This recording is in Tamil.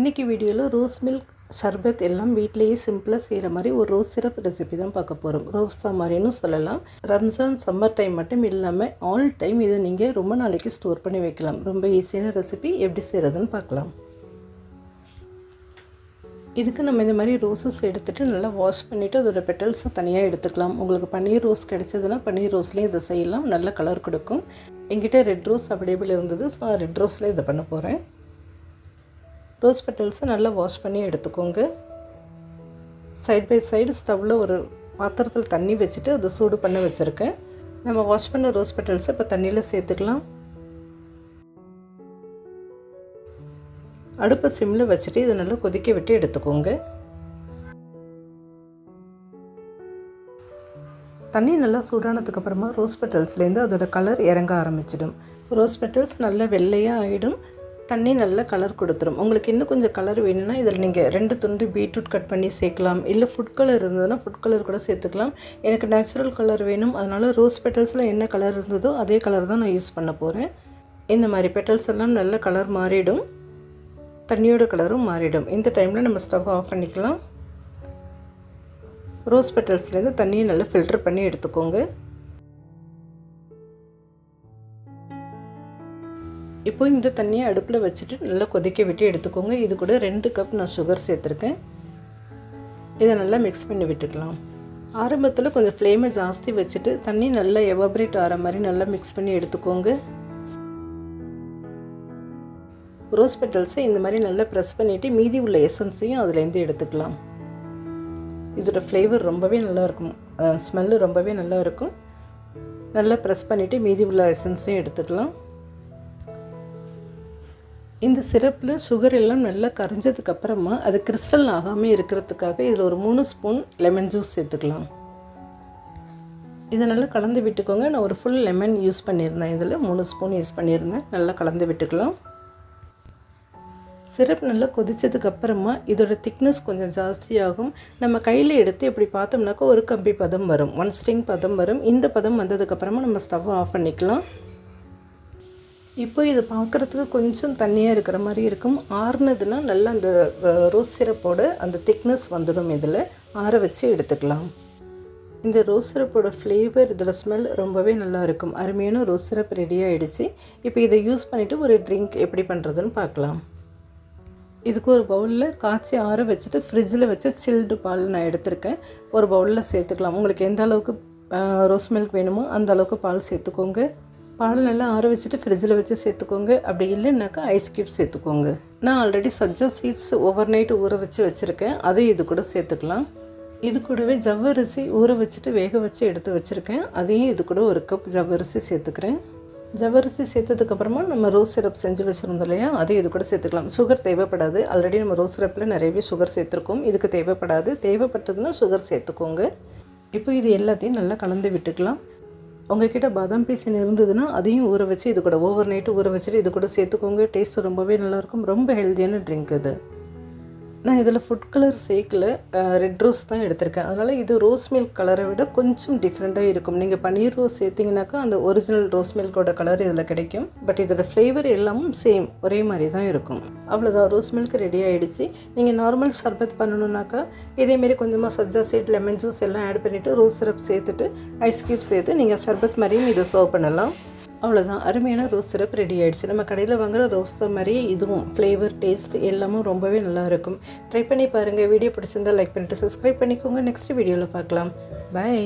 இன்றைக்கி வீடியோவில் ரோஸ் மில்க் ஷர்பத் எல்லாம் வீட்டிலேயே சிம்பிளாக செய்கிற மாதிரி ஒரு ரோஸ் சிரப் ரெசிபி தான் பார்க்க போகிறோம் ரோஸா மாதிரின்னு சொல்லலாம். ரம்ஜான் சம்மர் டைம் மட்டும் இல்லாமல் ஆல் டைம் இதை நீங்கள் ரொம்ப நாளைக்கு ஸ்டோர் பண்ணி வைக்கலாம். ரொம்ப ஈஸியான ரெசிபி எப்படி செய்கிறதுன்னு பார்க்கலாம். இதுக்கு நம்ம இந்த மாதிரி ரோஸஸ் எடுத்துகிட்டு நல்லா வாஷ் பண்ணிவிட்டு அதோட பெட்டல்ஸை தனியாக எடுத்துக்கலாம். உங்களுக்கு பன்னீர் ரோஸ் கிடைச்சதுன்னா பன்னீர் ரோஸ்லேயும் இதை செய்யலாம். நல்ல கலர் கொடுக்கும். என்கிட்ட ரெட் ரோஸ் அவைலபிள் இருந்தது ஸோ நான் ரெட் ரோஸில் இதை பண்ண போகிறேன் ரோஸ் பெட்டல்ஸை நல்லா வாஷ் பண்ணி எடுத்துக்கோங்க. சைட் பை சைடு ஸ்டவ்வில் ஒரு பாத்திரத்தில் தண்ணி வச்சுட்டு அதை சூடு பண்ண வச்சுருக்கேன். நம்ம வாஷ் பண்ண ரோஸ் பெட்டல்ஸை இப்போ தண்ணியில் சேர்த்துக்கலாம். அடுப்பை சிம்மில் வச்சுட்டு இதை நல்லா கொதிக்க விட்டு எடுத்துக்கோங்க. தண்ணி நல்லா சூடானதுக்கப்புறமா ரோஸ் பெட்டல்ஸ்லேருந்து அதோடய கலர் இறங்க ஆரம்பிச்சிடும். ரோஸ் பெட்டல்ஸ் நல்லா வெள்ளையாக ஆகிடும் தண்ணி நல்ல கலர் கொடுத்துரும். உங்களுக்கு இன்னும் கொஞ்சம் கலர் வேணும்னா இதில் நீங்கள் ரெண்டு துண்டு பீட்ரூட் கட் பண்ணி சேர்க்கலாம். இல்லை ஃபுட் கலர் இருந்ததுன்னா ஃபுட் கலர் கூட சேர்த்துக்கலாம். எனக்கு நேச்சுரல் கலர் வேணும். அதனால் ரோஸ் பெட்டல்ஸில் என்ன கலர் இருந்ததோ அதே கலர் தான் நான் யூஸ் பண்ண போகிறேன் இந்த மாதிரி பெட்டல்ஸ் எல்லாம் நல்ல கலர் மாறிடும். தண்ணியோட கலரும் மாறிடும். இந்த டைமில் நம்ம ஸ்டவ் ஆஃப் பண்ணிக்கலாம். ரோஸ் பெட்டல்ஸ்லேருந்து தண்ணியை நல்லா ஃபில்டர் பண்ணி எடுத்துக்கோங்க. இப்போ இந்த தண்ணியை அடுப்பில் வச்சுட்டு நல்லா கொதிக்க விட்டு எடுத்துக்கோங்க. இது கூட ரெண்டு கப் நான் சுகர் சேர்த்துருக்கேன். இதை நல்லா மிக்ஸ் பண்ணி விட்டுக்கலாம். ஆரம்பத்தில் கொஞ்சம் ஃப்ளேமை ஜாஸ்தி வச்சுட்டு தண்ணி நல்லா எவாபரேட் ஆகிற மாதிரி நல்லா மிக்ஸ் பண்ணி எடுத்துக்கோங்க. ரோஸ் பெட்டல்ஸை இந்த மாதிரி நல்லா ப்ரெஸ் பண்ணிவிட்டு மீதி உள்ள எசன்ஸையும் அதுலேருந்து எடுத்துக்கலாம். இதோட ஃப்ளேவர் ரொம்பவே நல்லாயிருக்கும் ஸ்மெல்லு ரொம்பவே நல்லா இருக்கும். நல்லா ப்ரெஸ் பண்ணிவிட்டு மீதி உள்ள எசன்ஸையும் எடுத்துக்கலாம். இந்த சிரப்பில் சுகர் எல்லாம் நல்லா கரைஞ்சதுக்கப்புறமா அது கிறிஸ்டல் ஆகாமல் இருக்கிறதுக்காக இதில் ஒரு மூணு ஸ்பூன் லெமன் ஜூஸ் சேர்த்துக்கலாம். இதை நல்லா கலந்து விட்டுக்கோங்க. நான் ஒரு ஃபுல் லெமன் யூஸ் பண்ணியிருந்தேன். இதில் மூணு ஸ்பூன் யூஸ் பண்ணியிருந்தேன். நல்லா கலந்து விட்டுக்கலாம். சிரப் நல்லா கொதித்ததுக்கப்புறமா இதோட திக்னஸ் கொஞ்சம் ஜாஸ்தியாகும். நம்ம கையில் எடுத்து இப்படி பார்த்தோம்னாக்கா ஒரு கம்பி பதம் வரும். ஒன் ஸ்ட்ரிங் பதம் வரும். இந்த பதம் வந்ததுக்கப்புறமா நம்ம ஸ்டவ் ஆஃப் பண்ணிக்கலாம். இப்போ இது பார்க்குறதுக்கு கொஞ்சம் தண்ணியாக இருக்கிற மாதிரி இருக்கும். ஆறுனதுன்னா நல்லா அந்த ரோஸ் சிரப்போட அந்த திக்னஸ் வந்துடும் இதில். ஆற வச்சு எடுத்துக்கலாம். இந்த ரோஸ் சிரப்போட ஃப்ளேவர் இதில் ஸ்மெல் ரொம்பவே நல்லா இருக்கும். அருமையான ரோஸ் சிரப் ரெடி ஆகிடுச்சு இப்போ இதை யூஸ் பண்ணிவிட்டு ஒரு ட்ரிங்க் எப்படி பண்ணுறதுன்னு பார்க்கலாம். இதுக்கு ஒரு பவுலில் காய்ச்சி ஆற வச்சுட்டு ஃப்ரிட்ஜில் வச்சு சில்டு பால் நான் எடுத்திருக்கேன். ஒரு பவுலில் சேர்த்துக்கலாம். உங்களுக்கு எந்த அளவுக்கு ரோஸ் மில்க் வேணுமோ அந்த அளவுக்கு பால் சேர்த்துக்கோங்க. பால் நல்லா ஆற வச்சுட்டு ஃப்ரிட்ஜில் வச்சு சேர்த்துக்கோங்க. அப்படி இல்லைன்னாக்கா ஐஸ் கியூப் சேர்த்துக்கோங்க. நான் ஆல்ரெடி சஜ்ஜா சீட்ஸ் ஓவர் நைட் ஊற வச்சு வச்சுருக்கேன். அதை இது கூட சேர்த்துக்கலாம். இது கூடவே ஜவ்வரிசி ஊற வச்சுட்டு வேக வச்சு எடுத்து வச்சுருக்கேன். அதையும் இது கூட ஒரு கப் ஜவ்வரிசி சேர்த்துக்கிறேன். ஜவ்வரிசி சேர்த்ததுக்கப்புறமா நம்ம ரோஸ் சிரப் செஞ்சு வச்சுருந்தோம் இல்லையா? அதை இது கூட சேர்த்துக்கலாம். சுகர் தேவைப்படாது. ஆல்ரெடி நம்ம ரோஸ் சிரப்பில் நிறையவே சுகர் சேர்த்துருக்கோம். இதுக்கு தேவைப்படாது. தேவைப்பட்டதுன்னா சுகர் சேர்த்துக்கோங்க. இப்போ இது எல்லாத்தையும் நல்லா கலந்து விட்டுக்கலாம். உங்ககிட்ட பாதாம் பீசன் இருந்ததுன்னா அதையும் ஊற வச்சு இது கூட ஓவர் நைட்டு ஊற வச்சுட்டு இது கூட சேர்த்துக்கோங்க. டேஸ்ட்டு ரொம்பவே நல்லாயிருக்கும் ரொம்ப ஹெல்த்தியான ட்ரிங்க் இது. நான் இதில் ஃபுட் கலர் சேர்க்கல. ரெட் ரோஸ் தான் எடுத்திருக்கேன். அதனால் இது ரோஸ் மில்க் கலரை விட கொஞ்சம் டிஃப்ரெண்ட்டாக இருக்கும். நீங்கள் பன்னீர் ரோஸ் சேர்த்திங்கனாக்கா அந்த ஒரிஜினல் ரோஸ் மில்கோட கலர் இதில் கிடைக்கும். பட் இதோட ஃப்ளேவர் எல்லாமும் சேம் ஒரே மாதிரி தான் இருக்கும். அவ்வளோதான் ரோஸ் மில்க் ரெடி ஆகிடுச்சு நீங்கள் நார்மல் ஷர்பத் பண்ணணுன்னாக்கா இதேமாரி கொஞ்சமாக சஜ்ஜா சீட் லெமன் ஜூஸ் எல்லாம் ஆட் பண்ணிவிட்டு ரோஸ் சிரப் சேர்த்துட்டு ஐஸ் க்யூப் சேர்த்து நீங்கள் ஷர்பத் மாதிரியும் இதை சர்வ் பண்ணலாம். அவ்வளோதான் அருமையான ரோஸ் சிரப் ரெடி ஆகிடுச்சு நம்ம கடையில் வாங்குகிற ரோஸ் தான் மாதிரியே இதுவும் ஃப்ளேவர் டேஸ்ட் எல்லாமும் ரொம்பவே நல்லாயிருக்கும் ட்ரை பண்ணி பாருங்கள் வீடியோ பிடிச்சிருந்தால் லைக் பண்ணிட்டு சப்ஸ்கிரைப் பண்ணிக்கோங்க. நெக்ஸ்ட் வீடியோவில் பார்க்கலாம். பாய்